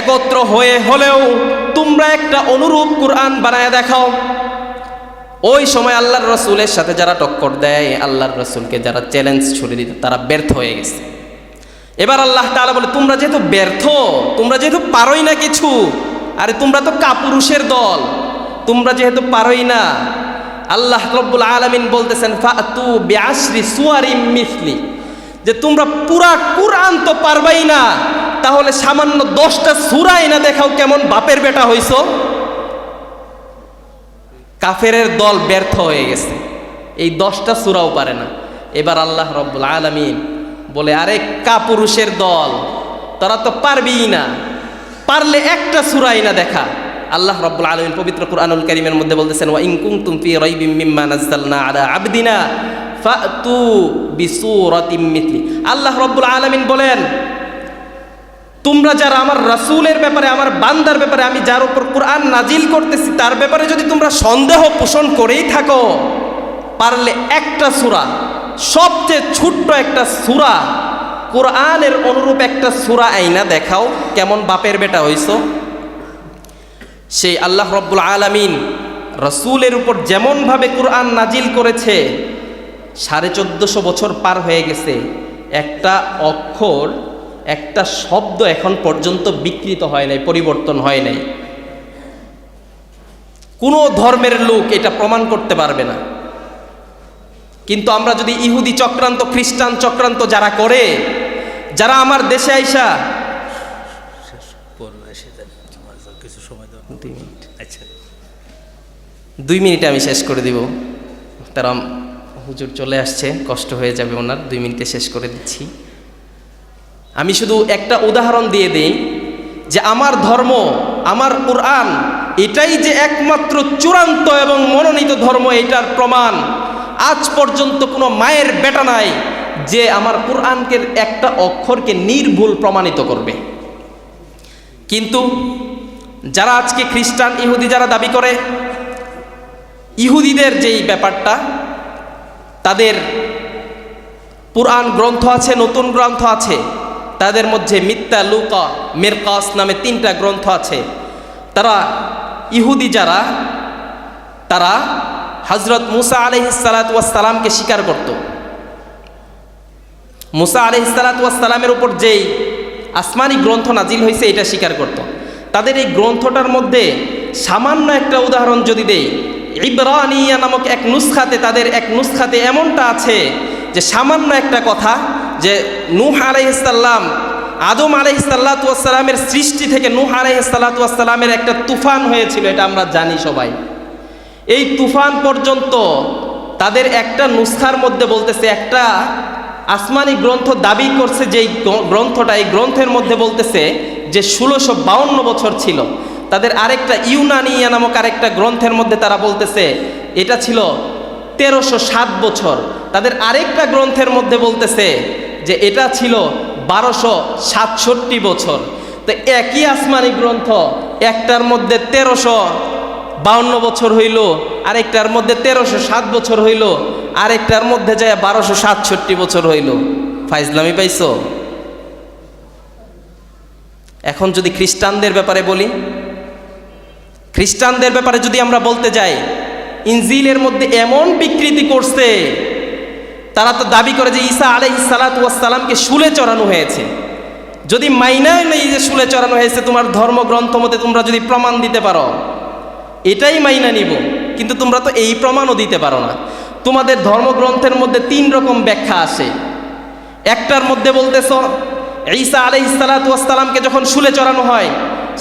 একত্র হয়ে হলেও তোমরা একটা অনুরূপ কোরআন বানায় দেখাও। ওই সময় আল্লাহর রসুলের সাথে যারা টক্কর দেয়, আল্লাহর রসুলকে যারা চ্যালেঞ্জ ছুড়ে দিতে, তারা ব্যর্থ হয়ে গেছে। এবার আল্লাহ তাআলা বলে, তোমরা যেহেতু ব্যর্থ, তোমরা যেহেতু পারোই না কিছু, আরে তোমরা তো কাপুরুষের দল, তোমরা যেহেতু পারোই না। আল্লাহ রব্বুল আলামিন বলতেছেন মিসলি, যে তোমরা পুরা কুরআন তো পারবাই না তাহলে সামান্য দশটা সুরাই না দেখাও কেমন বাপের বেটা হইছো? কাফেরের দল ব্যর্থ হয়ে গেছে। এই দশটা সুরাও পারে না। এবার আল্লাহ রব্বুল আলমিন বলে, আরে কাপুরুষের দল, তারা তো পারবেই না। পারলে একটা সুরাই না দেখা। আল্লাহ রব্বুল আলমিন পবিত্র কুরআনুল করিমের মধ্যে বলতেছেন, ওয়া ইনকুম তুমফি রাইবিম মিম্মা নাজ্জালনা আবদিনা ফাতু বিসুরাতিম মিথলি। আল্লাহ রব্বুল আলমিন বলেন তোমরা যারা আমার রাসূলের ব্যাপারে, আমার বান্দার ব্যাপারে, আমি যার উপর কোরআন নাজিল করতেছি, তার ব্যাপারে যদি তোমরা সন্দেহ পোষণ করেই থাকো, পারলে একটা সুরা, সবচেয়ে ছোট্ট একটা সূরা, কোরআনের অনুরূপ একটা সূরা আইনা দেখাও, কেমন বাপের বেটা হইছো? সেই আল্লাহ রব্বুল আলামিন রসুলের উপর যেমনভাবে কোরআন নাজিল করেছে, সাড়ে চোদ্দশো বছর পার হয়ে গেছে, একটা অক্ষর একটা শব্দ এখন পর্যন্ত বিকৃত হয় নাই, পরিবর্তন হয় নাই। কোনো ধর্মের লোক এটা প্রমাণ করতে পারবে না। কিন্তু আমরা যদি ইহুদি চক্রান্ত, খ্রিস্টান চক্রান্ত যারা করে, যারা আমার দেশে আইসা, দুই মিনিটে আমি শেষ করে দিব। তারা হুজুর চলে আসছে, কষ্ট হয়ে যাবে ওনার, দুই মিনিটে শেষ করে দিচ্ছি। আমি শুধু একটা উদাহরণ দিয়ে দিই যে আমার ধর্ম, আমার কোরআন এটাই যে একমাত্র চূড়ান্ত এবং মনোনীত ধর্ম, এটার প্রমাণ। আজ পর্যন্ত কোনো মায়ের বেটা নাই যে আমার কোরআনকে একটা অক্ষরকে নির্ভুল প্রমাণিত করবে। কিন্তু যারা আজকে খ্রিস্টান, ইহুদি যারা দাবি করে, ইহুদিদের যেই ব্যাপারটা, তাদের পুরাণ গ্রন্থ আছে, নতুন গ্রন্থ আছে তাদের মধ্যে মিথ্যা লুকা, মেরকাস নামে তিনটা গ্রন্থ আছে। তারা ইহুদি যারা, তারা হজরত মুসা আলহিসালাতামকে স্বীকার করত। মুসা আলহিসালাতামের উপর যেই আসমানি গ্রন্থ নাজিল হয়েছে, এটা স্বীকার করত। তাদের এই গ্রন্থটার মধ্যে সামান্য একটা উদাহরণ যদি দেই, ইব্রানিয়া নামক এক নুসখাতে, তাদের এক নুসখাতে এমনটা আছে যে সামান্য একটা কথা যে নূহ আলাইহিসাল্লাম আদম আলাইহিসাল্লাতুয়াসাল্লামের সৃষ্টি থেকে নূহ আলাইহিসাল্লাতুয়াসাল্লামের একটা তুফান হয়েছিল, এটা আমরা জানি সবাই। এই তুফান পর্যন্ত তাদের একটা নুসখার মধ্যে বলতেছে, একটা আসমানি গ্রন্থ দাবি করছে যে গ্রন্থটা, এই গ্রন্থের মধ্যে বলতেছে যে ষোলোশো বাউন্ন বছর ছিল। তাদের আরেকটা ইউনানিয়া নামক আরেকটা গ্রন্থের মধ্যে তারা বলতেছে, এটা ছিল তেরোশো সাত বছর। তাদের আরেকটা গ্রন্থের মধ্যে বলতেছে যে এটা ছিল বারোশো সাতষট্টি বছর। তো একই আসমানি গ্রন্থ, একটার মধ্যে তেরোশো বাউন্ন বছর হইল, আরেকটার মধ্যে তেরোশো সাত বছর হইল, আরেকটার মধ্যে যায় বারোশো সাতষট্টি বছর হইল। ফাইজলামি পাইছো? এখন যদি খ্রিস্টানদের ব্যাপারে বলি, খ্রিস্টানদের ব্যাপারে যদি আমরা বলতে যাই, ইনজিলের মধ্যে এমন বিকৃতি করছে তারা তো দাবি করে যে ঈসা আলাই সালাতামকে শুলে চড়ানো হয়েছে। যদি মাইনায় নেই যে শুলে চড়ানো হয়েছে, তোমার ধর্মগ্রন্থ মতে তোমরা যদি প্রমাণ দিতে পারো, এটাই মাইনা নিব। কিন্তু তোমরা তো এই প্রমাণও দিতে পারো না। তোমাদের ধর্মগ্রন্থের মধ্যে তিন রকম ব্যাখ্যা আসে একটার মধ্যে বলতেছ, ঈসা আলাই সালাতামকে যখন শুলে চড়ানো হয়,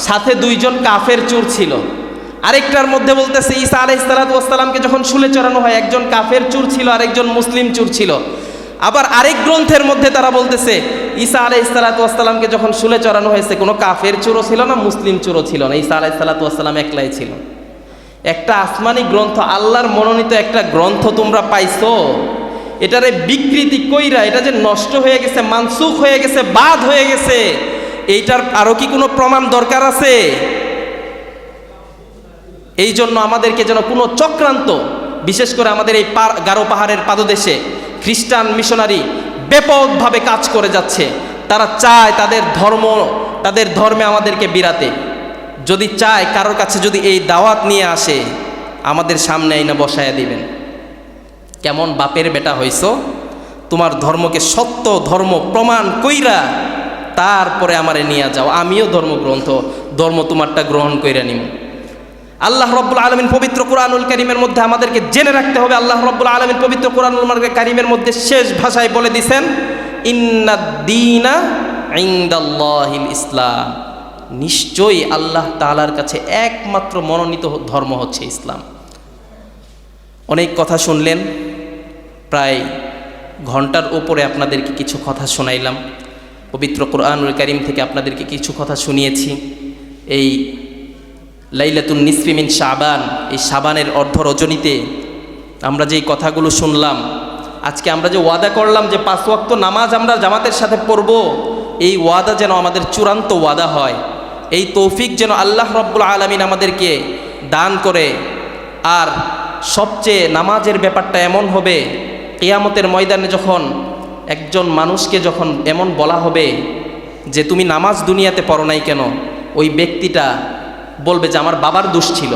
সাথে দুইজন কাফের চোর ছিল। আরেকটার মধ্যে বলতেছে, ঈসা আলাই সালাতামকে যখন শুলে চড়ানো হয়, একজন কাফের চুর ছিল, আরেকজন মুসলিম চুর ছিল। আবার আরেক গ্রন্থের মধ্যে তারা বলতেছে, ঈসা আলাই সালাতামকে যখন শুলে চড়ানো হয়েছে, কোনো কাফের চুরও ছিল না, মুসলিম চুরও ছিল না। ঈসা আলাই সালাতাম একলাই ছিল। একটা আসমানি গ্রন্থ, আল্লাহর মনোনীত একটা গ্রন্থ তোমরা পাইছো? এটারে বিকৃতি কইরা, এটা যে নষ্ট হয়ে গেছে, মানসুখ হয়ে গেছে, বাদ হয়ে গেছে, এইটার আরও কি কোনো প্রমাণ দরকার আছে? এই জন্য আমাদেরকে যেন কোনো চক্রান্ত, বিশেষ করে আমাদের এই গারো পাহাড়ের পাদদেশে খ্রিস্টান মিশনারি ব্যাপকভাবে কাজ করে যাচ্ছে। তারা চায় তাদের ধর্ম, তাদের ধর্মে আমাদেরকে বিরাতে। যদি চায় কারোর কাছে যদি এই দাওয়াত নিয়ে আসে, আমাদের সামনে আইনা বসায়া দিবেন। কেমন বাপের বেটা হইছ? তোমার ধর্মকে সত্য ধর্ম প্রমাণ কইরা তারপরে আমারে নিয়ে যাও। আমিও ধর্মগ্রন্থ, ধর্ম তোমারটা গ্রহণ কইরা নিব আল্লাহ রব্বুল আলমিন পবিত্র কোরআনুল করিমের মধ্যে আমাদেরকে জেনে রাখতে হবে। আল্লাহ রব্বুল আলমিন পবিত্র কোরআনুল কারিমের মধ্যে শেষ ভাষায় বলে দিছেন, ইন্নাদ্দিনা ইসলাম। নিশ্চয়ই আল্লাহ তাআলার কাছে একমাত্র মনোনীত ধর্ম হচ্ছে ইসলাম। অনেক কথা শুনলেন, প্রায় ঘণ্টার ওপরে আপনাদেরকে কিছু কথা শোনাইলাম। পবিত্র কোরআনুল করিম থেকে আপনাদেরকে কিছু কথা শুনিয়েছি। এই লাইলাতুন নিসফিমিন শাবান, এই শাবানের অর্ধ রজনীতে আমরা যেই কথাগুলো শুনলাম, আজকে আমরা যে ওয়াদা করলাম যে পাঁচ ওয়াক্ত নামাজ আমরা জামাতের সাথে পড়ব, এই ওয়াদা যেন আমাদের চূড়ান্ত ওয়াদা হয়। এই তৌফিক যেন আল্লাহ রব্বুল আলমিন আমাদেরকে দান করে। আর সবচেয়ে নামাজের ব্যাপারটা এমন হবে, কেয়ামতের ময়দানে যখন একজন মানুষকে যখন এমন বলা হবে যে, তুমি নামাজ দুনিয়াতে পড়ো নাই কেন? ওই ব্যক্তিটা বলবে যে আমার বাবার দোষ ছিল।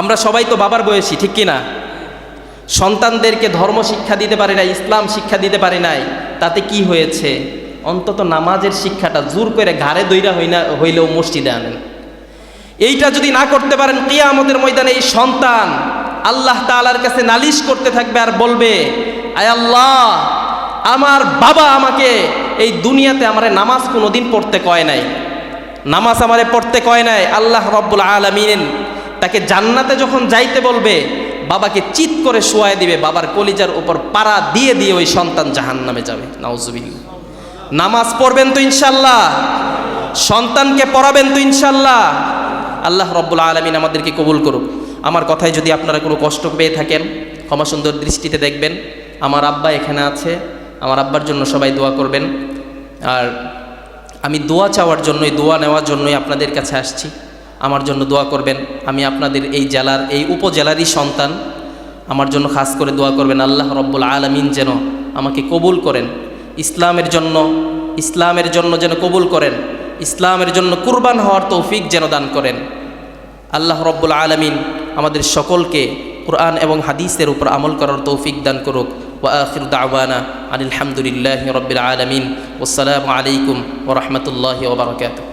আমরা সবাই তো বাবার বয়সী, ঠিক কি না সন্তানদেরকে ধর্ম শিক্ষা দিতে পারি নাই, ইসলাম শিক্ষা দিতে পারি নাই, তাতে কি হয়েছে? অন্তত নামাজের শিক্ষাটা জোর করে ঘাড়ে দইরা হই না হইলেও মসজিদে আনেন। এইটা যদি না করতে পারেন কে আমাদের ময়দানে এই সন্তান আল্লাহ তাআলার কাছে নালিশ করতে থাকবে আর বলবে, আয় আল্লাহ, আমার বাবা আমাকে এই দুনিয়াতে আমার নামাজ কোনোদিন পড়তে কয় নাই। নামাজ আমারে পড়তে কয় নাই, আল্লাহ রব্বুল আলমিন তাকে জান্নাতে যখন যাইতে বলবে, বাবাকে চিৎ করে শোয়াই দিবে, বাবার কলিজার উপর পাড়া দিয়ে দিয়ে ওই সন্তান জাহান নামে যাবে। নাউজুবিল্লাহ। নামাজ পড়বেন তো ইনশাল্লাহ সন্তানকে পড়াবেন তো ইনশাল্লাহ আল্লাহ রব্বুল আলমিন আমাদেরকে কবুল করুক। আমার কথায় যদি আপনারা কোনো কষ্ট পেয়ে থাকেন, ক্ষমা সুন্দর দৃষ্টিতে দেখবেন। আমার আব্বা এখানে আছে, আমার আব্বার জন্য সবাই দোয়া করবেন। আর আমি দোয়া চাওয়ার জন্যই, দোয়া নেওয়ার জন্যই আপনাদের কাছে আসছি। আমার জন্য দোয়া করবেন। আমি আপনাদের এই জেলার, এই উপজেলারই সন্তান। আমার জন্য খাস করে দোয়া করবেন, আল্লাহ রব্বুল আলমিন যেন আমাকে কবুল করেন। ইসলামের জন্য ইসলামের জন্য যেন কবুল করেন। ইসলামের জন্য কুরবান হওয়ার তৌফিক যেন দান করেন। আল্লাহ রব্বুল আলমিন আমাদের সকলকে কোরআন এবং হাদিসের উপর আমল করার তৌফিক দান করুক। وآخر دعوانا عن الحمد لله رب العالمين والسلام عليكم ورحمة الله وبركاته.